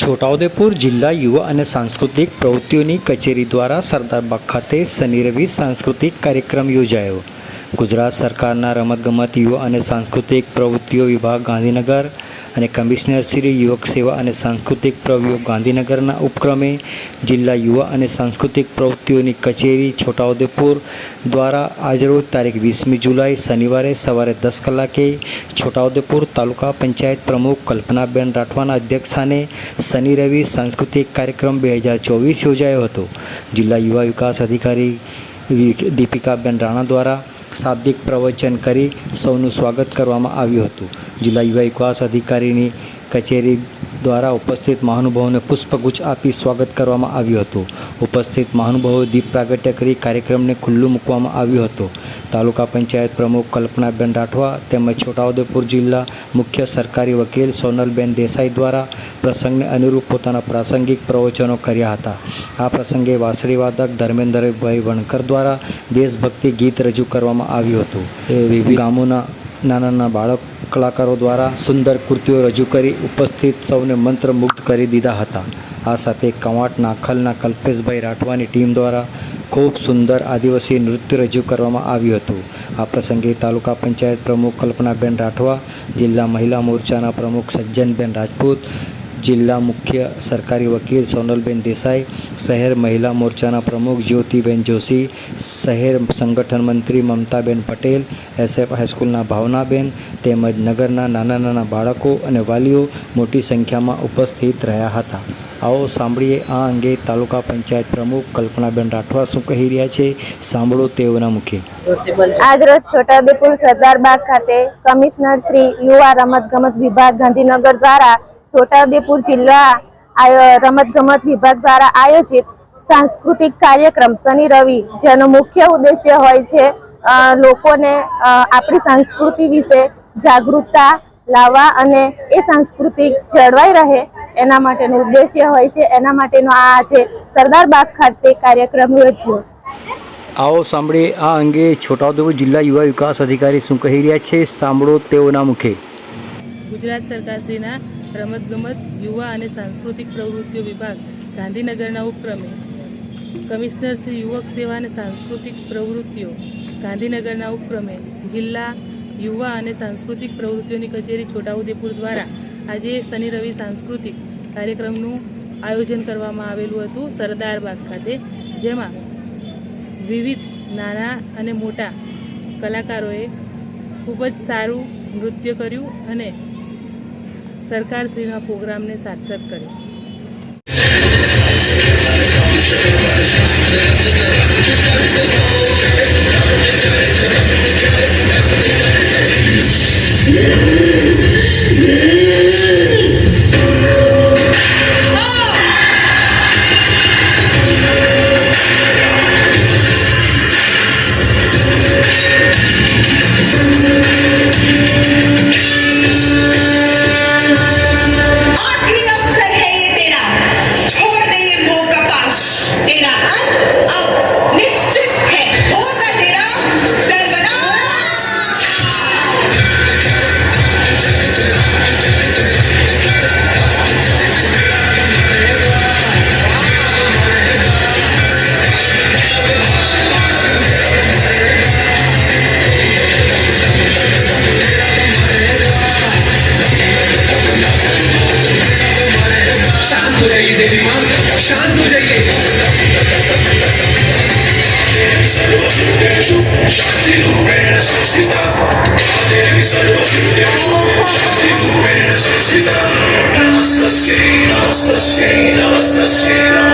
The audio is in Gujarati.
છોટાઉદેપુર જિલ્લા યુવા અને સાંસ્કૃતિક પ્રવૃત્તિઓની કચેરી દ્વારા સરદારબાગ ખાતે શનિ રવિ સાંસ્કૃતિક કાર્યક્રમ યોજાયો. ગુજરાત સરકારના રમતગમત યુવા અને સાંસ્કૃતિક પ્રવૃત્તિઓ વિભાગ ગાંધીનગર અને કમિશનર શ્રી યુવક સેવા અને સાંસ્કૃતિક પ્રવૃત્તિઓ ગાંધીનગરના ઉપક્રમે જિલ્લા યુવા અને સાંસ્કૃતિક પ્રવૃત્તિઓની કચેરી છોટાઉદેપુર દ્વારા આજરોજ તારીખ વીસમી જુલાઈ શનિવારે સવારે દસ કલાકે છોટાઉદેપુર તાલુકા પંચાયત પ્રમુખ કલ્પનાબેન રાઠવાના અધ્યક્ષસ્થાને શનિ રવિ સાંસ્કૃતિક કાર્યક્રમ બે હજાર ચોવીસ યોજાયો હતો. જિલ્લા યુવા વિકાસ અધિકારી દીપિકાબેન રાણા દ્વારા શાબ્દિક પ્રવચન કરી સૌનું સ્વાગત કરવામાં આવ્યું હતું. જિલ્લા યુવા વિકાસ અધિકારીની કચેરી દ્વારા ઉપસ્થિત મહાનુભાવોને પુષ્પગુચ્છ આપી સ્વાગત કરવામાં આવ્યું હતું. ઉપસ્થિત મહાનુભાવોએ દીપ પ્રાગટ્ય કરી કાર્યક્રમને ખુલ્લું મૂકવામાં આવ્યું હતું. તાલુકા પંચાયત પ્રમુખ કલ્પનાબેન રાઠવા તેમજ છોટાઉદેપુર જિલ્લા મુખ્ય સરકારી વકીલ સોનલબેન દેસાઈ દ્વારા પ્રસંગને અનુરૂપ પોતાના પ્રાસંગિક પ્રવચનો કર્યા હતા. આ પ્રસંગે વાંસળી વાદક ધર્મેન્દ્રભાઈ વણકર દ્વારા દેશભક્તિ ગીત રજૂ કરવામાં આવ્યું હતું. એ વિવિધ ગામોના નાના નાના બાળક કલાકારો દ્વારા સુંદર કૃતિઓ રજૂ કરી ઉપસ્થિત સૌને મંત્રમુગ્ધ કરી દીધા હતા. આ સાથે કવાંટ નાખલના કલ્પેશભાઈ રાઠવાની ટીમ દ્વારા ખૂબ સુંદર આદિવાસી નૃત્ય રજૂ કરવામાં આવ્યું હતું. આ પ્રસંગે તાલુકા પંચાયત પ્રમુખ કલ્પનાબેન રાઠવા, જિલ્લા મહિલા મોરચાના પ્રમુખ સજ્જનબેન રાજપૂત જિલ્લા મુખ્ય સરકારી વકીલ સોનલબેન દેસાઈ, શહેર મહિલા મોરચાના પ્રમુખ જ્યોતિબેન જોશી, શહેર સંગઠન મંત્રી મમતાબેન પટેલ, એસએફ હાઈસ્કૂલના ભાવનાબેન તેમજ નગરના નાના નાના બાળકો અને વાલીઓ મોટી સંખ્યામાં ઉપસ્થિત રહ્યા હતા. આવો સાંભળીએ આ અંગે તાલુકા પંચાયત પ્રમુખ કલ્પનાબેન રાઠવા શું કહી રહ્યા છે. સાંભળો તેઓના મુખે. આજરોજ છોટાઉદેપુર સરદારબાગ ખાતે કમિશનર શ્રી યુવા રમત ગમત વિભાગ ગાંધીનગર દ્વારા છોટાઉદેપુર જિલ્લા આયો- રમતગમત વિભાગ દ્વારા આયોજિત સાંસ્કૃતિક કાર્યક્રમ શનિ રવિ જેનો મુખ્ય ઉદ્દેશ્ય હોય છે લોકોને આપણી સંસ્કૃતિ વિશે જાગૃતતા લાવવા અને એ સંસ્કૃતિ જળવાઈ રહે એના માટેનો ઉદ્દેશ્ય હોય છે. એના માટેનો આ આજે સરદારબાગ ખાતે કાર્યક્રમ યોજ્યો. આવો સાંભળીએ આ અંગે છોટાઉદેપુર જિલ્લા યુવા વિકાસ અધિકારી શું કહી રહ્યા છે? સાંભળો તેઓના મુખે. ગુજરાત સરકારશ્રીના રમતગમત, યુવા અને સાંસ્કૃતિક પ્રવૃત્તિઓ વિભાગ, ગાંધીનગરના ઉપક્રમે કમિશનર શ્રી યુવક સેવા અને સાંસ્કૃતિક પ્રવૃત્તિઓ, ગાંધીનગરના ઉપક્રમે જિલ્લા યુવા અને સાંસ્કૃતિક પ્રવૃત્તિઓની કચેરી છોટાઉદેપુર દ્વારા આજે શનિ રવિ સાંસ્કૃતિક કાર્યક્રમનું આયોજન કરવામાં આવેલું હતું સરદાર બાગ ખાતે, જેમાં વિવિધ નાના અને મોટા કલાકારોએ ખૂબ જ સારું નૃત્ય કર્યું અને સરકારશ્રીના પ્રોગ્રામને સાર્થક કરે Yeah. हो जाइए देवी माँ शांत हो जाइए सर्वभूतेषु शान्तिरूपेण संस्थिता देवी सर्वभूतेषु शान्तिरूपेण संस्थिता नमस्तस्यै नमस्तस्यै नमस्तस्यै